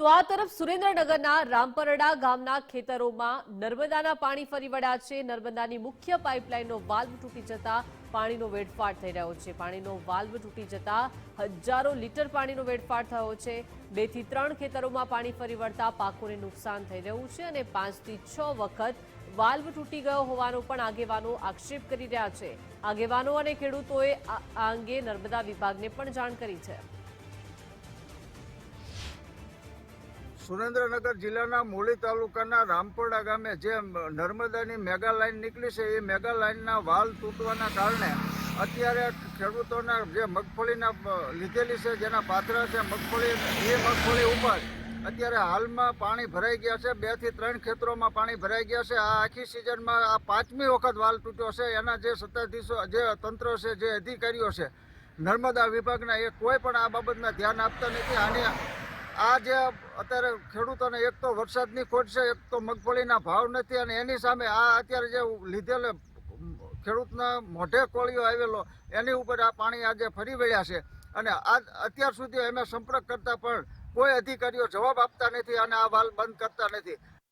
તો આ તરફ સુરેન્દ્રનગરના રામપરડા ગામના ખેતરોમાં નર્મદાના પાણી ફરી વળ્યા છે. નર્મદાની મુખ્ય પાઇપલાઇનનો વાલ્વ તૂટી જતા પાણીનો વેડફાટ થઈ રહ્યો છે. પાણીનો વાલ્વ તૂટી જતા હજારો લીટર પાણીનો વેડફાટ થયો છે. બેથી ત્રણ ખેતરોમાં પાણી ફરી વળતા પાકોને નુકસાન થઈ રહ્યું છે અને પાંચથી છ વખત વાલ્વ તૂટી ગયો હોવાનો પણ આગેવાનો આક્ષેપ કરી રહ્યા છે. આગેવાનો અને ખેડૂતોએ આ અંગે નર્મદા વિભાગને પણ જાણ કરી છે. સુરેન્દ્રનગર જિલ્લાના મૂળી તાલુકાના રામપોડા ગામે જે નર્મદાની મેગા લાઇન નીકળી છે, એ મેગા લાઇનના વાલ તૂટવાના કારણે અત્યારે ખેડૂતોના જે મગફળીના લીધેલી છે, જેના પાથરા છે, મગફળી, એ મગફળી ઉપર અત્યારે હાલમાં પાણી ભરાઈ ગયા છે, બેથી ત્રણ ખેતરોમાં પાણી ભરાઈ ગયા છે. આ આખી સિઝનમાં આ પાંચમી વખત વાલ તૂટ્યો છે. એના જે સત્તાધીશો, જે તંત્ર છે, જે અધિકારીઓ છે, નર્મદા વિભાગના એ કોઈ પણ આ બાબતમાં ધ્યાન આપતા નથી. આની આ જે અત્યારે ખેડૂતોને એક તો વરસાદની ખોટ છે, એક તો મગફળીના ભાવ નથી અને એની સામે આ અત્યારે જે લીધેલ ખેડૂતના મોઢે કોળીઓ આવેલો, એની ઉપર આ પાણી આજે ફરી વળ્યા છે. અને આ અત્યાર સુધી એમને સંપર્ક કરતા પણ કોઈ અધિકારીઓ જવાબ આપતા નથી અને આ વાલ બંધ કરતા નથી.